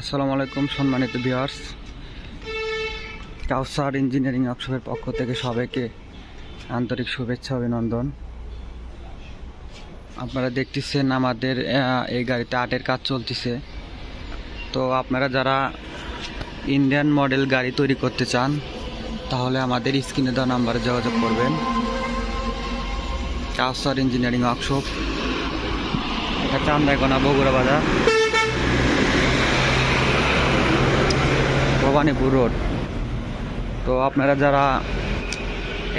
আসসালামু আলাইকুম, সম্মানিত ভিউয়ার্স। কাউসার ইঞ্জিনিয়ারিং ওয়ার্কশপের পক্ষ থেকে সবাইকে আন্তরিক শুভেচ্ছা, অভিনন্দন। আপনারা দেখতেছেন আমাদের এই গাড়িতে আর্টের কাজ চলতেছে। তো আপনারা যারা ইন্ডিয়ান মডেল গাড়ি তৈরি করতে চান, তাহলে আমাদের স্ক্রিনে দেওয়া নাম্বারে যোগাযোগ করবেন। কাউসার ইঞ্জিনিয়ারিং ওয়ার্কশপ, এটা চান্দাইকোনা বগুড়া বাজার। ভবানীপুর রোড তো আপনারা যারা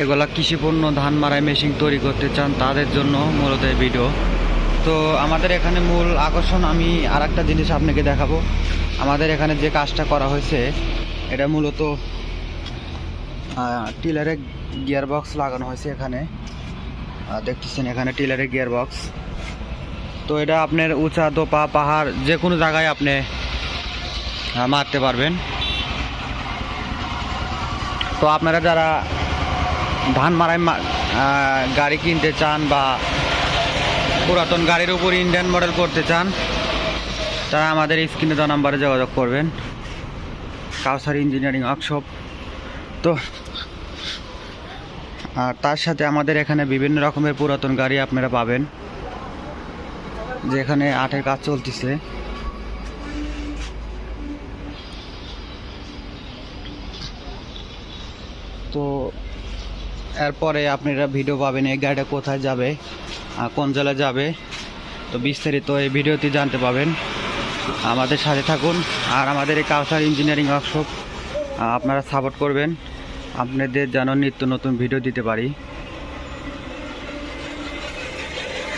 এগুলা কৃষিপণ্য ধান মারাই মেশিন তৈরি করতে চান, তাদের জন্য মূলত এই ভিডিও তো আমাদের এখানে মূল আকর্ষণ, আমি আর একটা জিনিস আপনাকে দেখাবো। আমাদের এখানে যে কাজটা করা হয়েছে, এটা মূলত টিলারে গিয়ার বক্স লাগানো হয়েছে এখানে। দেখতেছেন এখানে টিলারে গিয়ার বক্স তো এটা আপনার উঁচা, দোপা, পাহাড় যে কোনো জায়গায় আপনি মারতে পারবেন। তো আপনারা যারা ধান মারাই গাড়ি কিনতে চান বা পুরাতন গাড়ির উপর ইন্ডিয়ান মডেল করতে চান, তারা আমাদের স্ক্রিনে দেওয়া নাম্বারে যোগাযোগ করবেন। কাউসার ইঞ্জিনিয়ারিং ওয়ার্কশপ তো, আর তার সাথে আমাদের এখানে বিভিন্ন রকমের পুরাতন গাড়ি আপনারা পাবেন, যেখানে আটের কাজ চলতেছে। তো এরপরে আপনারা ভিডিও পাবেন, এই গাড়িটা কোথায় যাবে কোন জেলায় যাবে, তো বিস্তারিত এই ভিডিওতে জানতে পাবেন। আমাদের সাথে থাকুন আর আমাদের এই কালচার ইঞ্জিনিয়ারিং ওয়ার্কশপ আপনারা সাপোর্ট করবেন। আপনাদের যেন নিত্য নতুন ভিডিও দিতে পারি।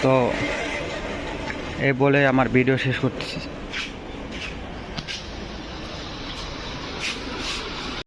তো এই বলে আমার ভিডিও শেষ করতেছি।